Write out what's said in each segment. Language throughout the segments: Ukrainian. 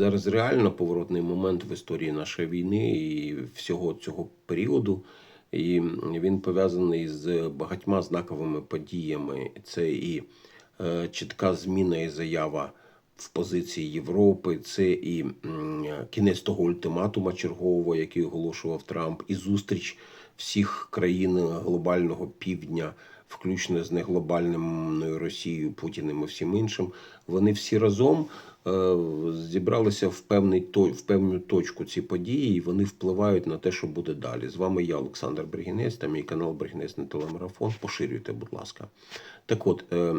зараз реально поворотний момент в історії нашої війни і всього цього періоду. І він пов'язаний з багатьма знаковими подіями. Це і е, чітка зміна і заява в позиції Європи, це і кінець того ультиматума чергового, який оголошував Трамп, і зустріч всіх країн глобального півдня, включно з неглобальною Росією, Путіним і всім іншим. Вони всі разом е, зібралися в певний в певну точку ці події, і вони впливають на те, що буде далі. З вами я, Олександр Бригінець, та мій канал Бригінець на телемарафон. Поширюйте, будь ласка. Так от, е,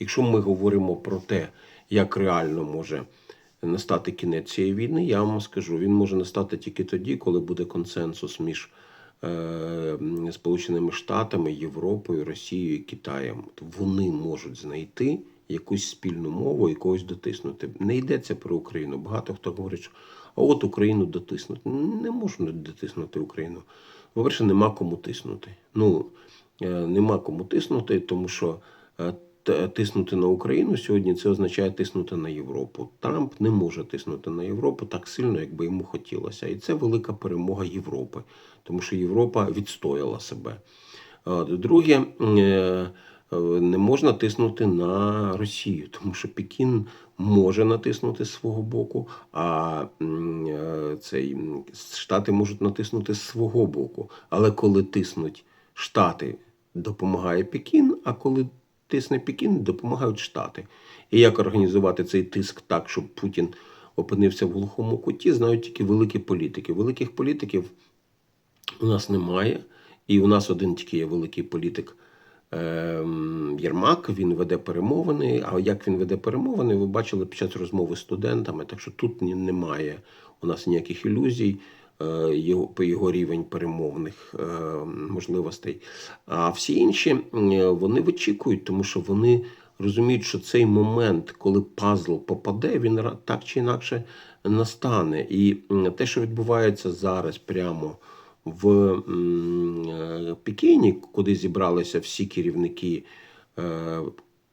якщо ми говоримо про те, як реально може настати кінець цієї війни, я вам скажу, він може настати тільки тоді, коли буде консенсус між Сполученими Штатами, Європою, Росією і Китаєм. Вони можуть знайти якусь спільну мову і когось дотиснути. Не йдеться про Україну. Багато хто говорить, що а от Україну дотиснути. Не можна дотиснути Україну. По-перше, нема кому тиснути. Ну, е, нема кому тиснути, тому що е, тиснути на Україну сьогодні це означає тиснути на Європу. Трамп не може тиснути на Європу так сильно, як би йому хотілося. І це велика перемога Європи, тому що Європа відстояла себе. Друге, е, е, не можна тиснути на Росію, тому що Пекін може натиснути з свого боку, а е, цей Штати можуть натиснути з свого боку. Але коли тиснуть Штати, допомагає Пекін, а коли тисне Пекін, допомагають Штати. І як організувати цей тиск так, щоб Путін опинився в глухому куті, знають тільки великі політики. Великих політиків у нас немає. І у нас один тільки є великий політик ем, Єрмак. Він веде перемовини. А як він веде перемовини, ви бачили під час розмови з студентами. Так що тут немає у нас ніяких ілюзій. Е, Його його рівень перемовних е, можливостей. А всі інші е, вони вичікують, тому що вони розуміють, що цей момент, коли пазл попаде, він так чи інакше настане. І те, що відбувається зараз прямо в Пекіні, куди зібралися всі керівники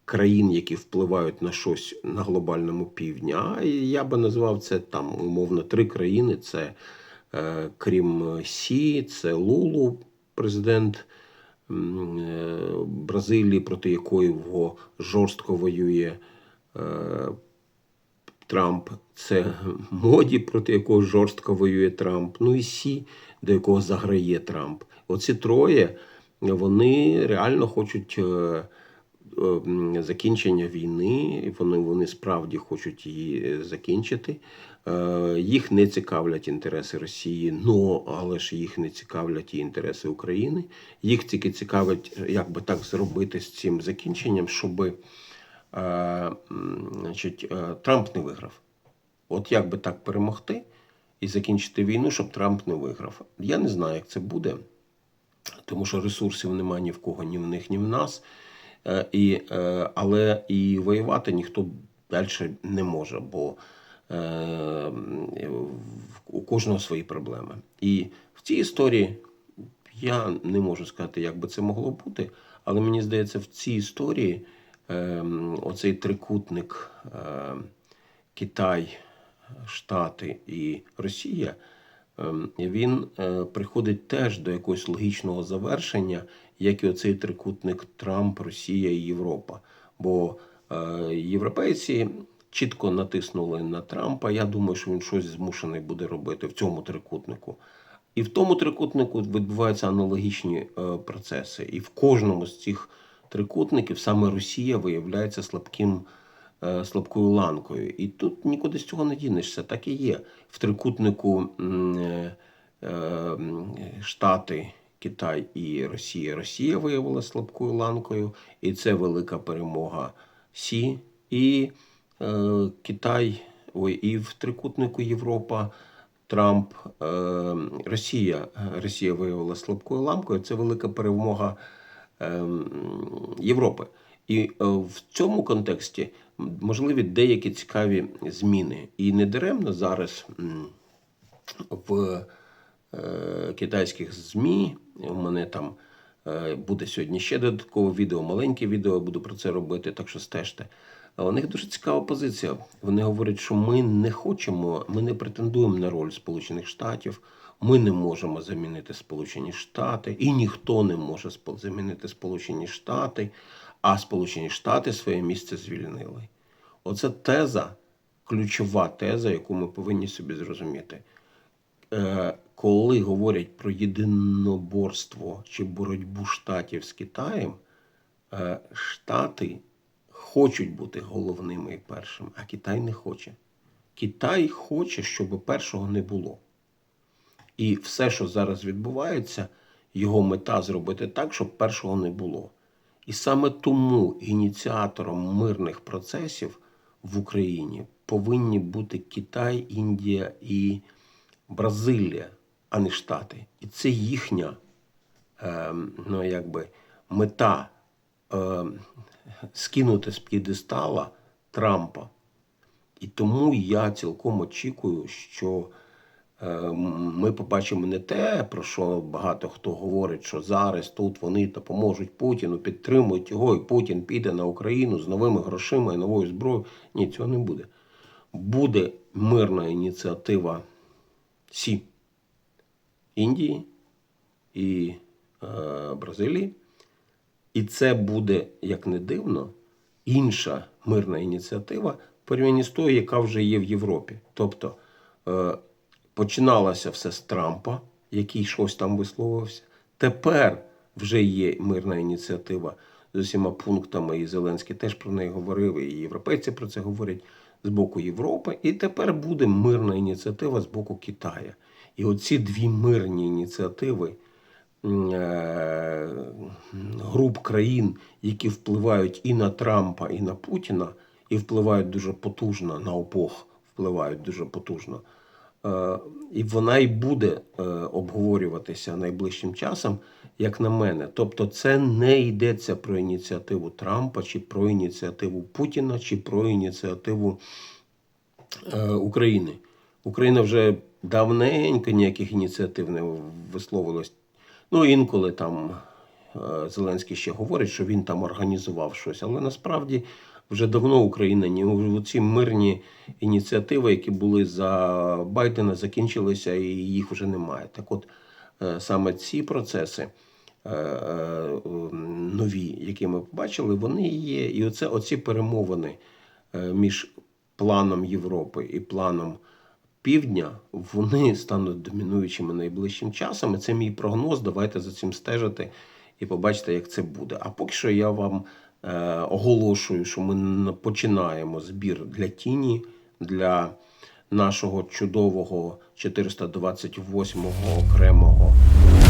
країн, які впливають на щось на глобальному півдні. А я би назвав це там умовно три країни: це крім Сі, це Лулу, президент е, Бразилії, проти якої його жорстко воює. е, Трамп, це моді, проти якого жорстко воює Трамп, ну і Сі, до якого заграє Трамп. Оці троє вони реально хочуть е, е, закінчення війни. Вони, вони справді хочуть її е, закінчити. Е, Їх не цікавлять інтереси Росії, но але ж їх не цікавлять і інтереси України. Їх тільки цікавить, як би так зробити з цим закінченням, щоби е, значить, Трамп не виграв. От як би так перемогти і закінчити війну, щоб Трамп не виграв. Я не знаю, як це буде, тому що ресурсів немає ні в кого, ні в них, ні в нас. Е, І, е, але і воювати ніхто далі не може, бо е, у кожного свої проблеми. І в цій історії я не можу сказати, як би це могло бути, але мені здається, в цій історії ем, оцей трикутник Китай, Штати і Росія, він е, приходить теж до якогось логічного завершення, як і оцей трикутник Трамп, Росія і Європа. Бо е, європейці чітко натиснули на Трампа. Я думаю, що він щось змушений буде робити в цьому трикутнику. І в тому трикутнику відбуваються аналогічні е, процеси. І в кожному з цих трикутників саме Росія виявляється слабким, слабкою ланкою. І тут нікуди з цього не дінешся. Так і є. В трикутнику е, е, Штати, Китай і Росія. Росія виявилася слабкою ланкою, і це велика перемога Сі. І е, Китай, ой, і в трикутнику Європа. Трамп, е, Росія, Росія виявила слабкою ламкою. Це велика перемога е, Європи. І е, в цьому контексті можливі деякі цікаві зміни. І не даремно зараз в е, китайських ЗМІ у мене там е, буде сьогодні ще додаткове відео, маленьке відео, буду про це робити, так що стежте. У них дуже цікава позиція. Вони говорять, що ми не хочемо, ми не претендуємо на роль Сполучених Штатів. Ми не можемо замінити Сполучені Штати, і ніхто не може замінити Сполучені Штати, а Сполучені Штати своє місце звільнили. Оце теза, ключова теза, яку ми повинні собі зрозуміти. Е, Коли говорять про єдиноборство чи боротьбу штатів з Китаєм, е, Штати хочуть бути головними і першими, а Китай не хоче. Китай хоче, щоб першого не було. І все, що зараз відбувається, його мета зробити так, щоб першого не було. І саме тому ініціатором мирних процесів в Україні повинні бути Китай, Індія і Бразилія, а не Штати. І це їхня ем, ну, якби, мета ем, скинути з п'єдестала Трампа. І тому я цілком очікую, що е, ми побачимо не те, про що багато хто говорить, що зараз тут вони допоможуть Путіну, підтримують його, і Путін піде на Україну з новими грошима і новою зброєю. Ні, цього не буде. Буде мирна ініціатива Сі Індії і е, Бразилії. І це буде, як не дивно, інша мирна ініціатива в порівнянні з тою, яка вже є в Європі. Тобто е, починалося все з Трампа, який щось там висловився. Тепер вже є мирна ініціатива з усіма пунктами, і Зеленський теж про неї говорив, і європейці про це говорять з боку Європи. І тепер буде мирна ініціатива з боку Китаю. І оці дві мирні ініціативи е, груп країн, які впливають і на Трампа, і на Путіна, і впливають дуже потужно на обох, впливають дуже потужно. Е, І вона і буде е, обговорюватися найближчим часом, як на мене. Тобто, це не йдеться про ініціативу Трампа, чи про ініціативу Путіна, чи про ініціативу е, України. Україна вже давненько ніяких ініціатив не висловилась. Ну, інколи там Зеленський ще говорить, що він там організував щось, але насправді вже давно Україна ні ці мирні ініціативи, які були за Байдена, закінчилися і їх вже немає. Так от е, саме ці процеси. е, е, Нові, які ми побачили, вони є. І оце оці перемовини між планом Європи і планом Півдня, вони стануть домінуючими найближчим часом. І це мій прогноз. Давайте за цим стежити і побачите, як це буде. А поки що я вам оголошую, що ми починаємо збір для тіні, для нашого чудового 428-го окремого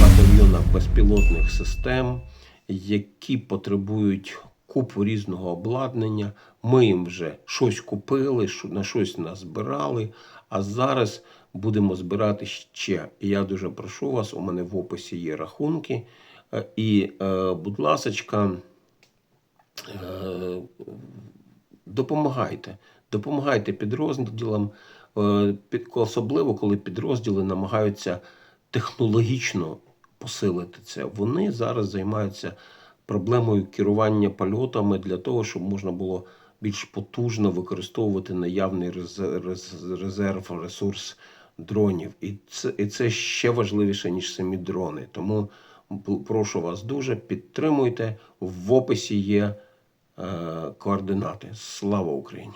батальйона безпілотних систем, які потребують купу різного обладнання. Ми їм вже щось купили, на щось назбирали, а зараз будемо збирати ще. І я дуже прошу вас, у мене в описі є рахунки. Е, І, е, будь ласочка, е, допомагайте. Допомагайте підрозділам, е, особливо коли підрозділи намагаються технологічно посилити це. Вони зараз займаються проблемою керування польотами для того, щоб можна було більш потужно використовувати наявний рез- рез- резерв, ресурс дронів. І це, і це ще важливіше, ніж самі дрони. Тому прошу вас дуже, підтримуйте. В описі є е, координати. Слава Україні!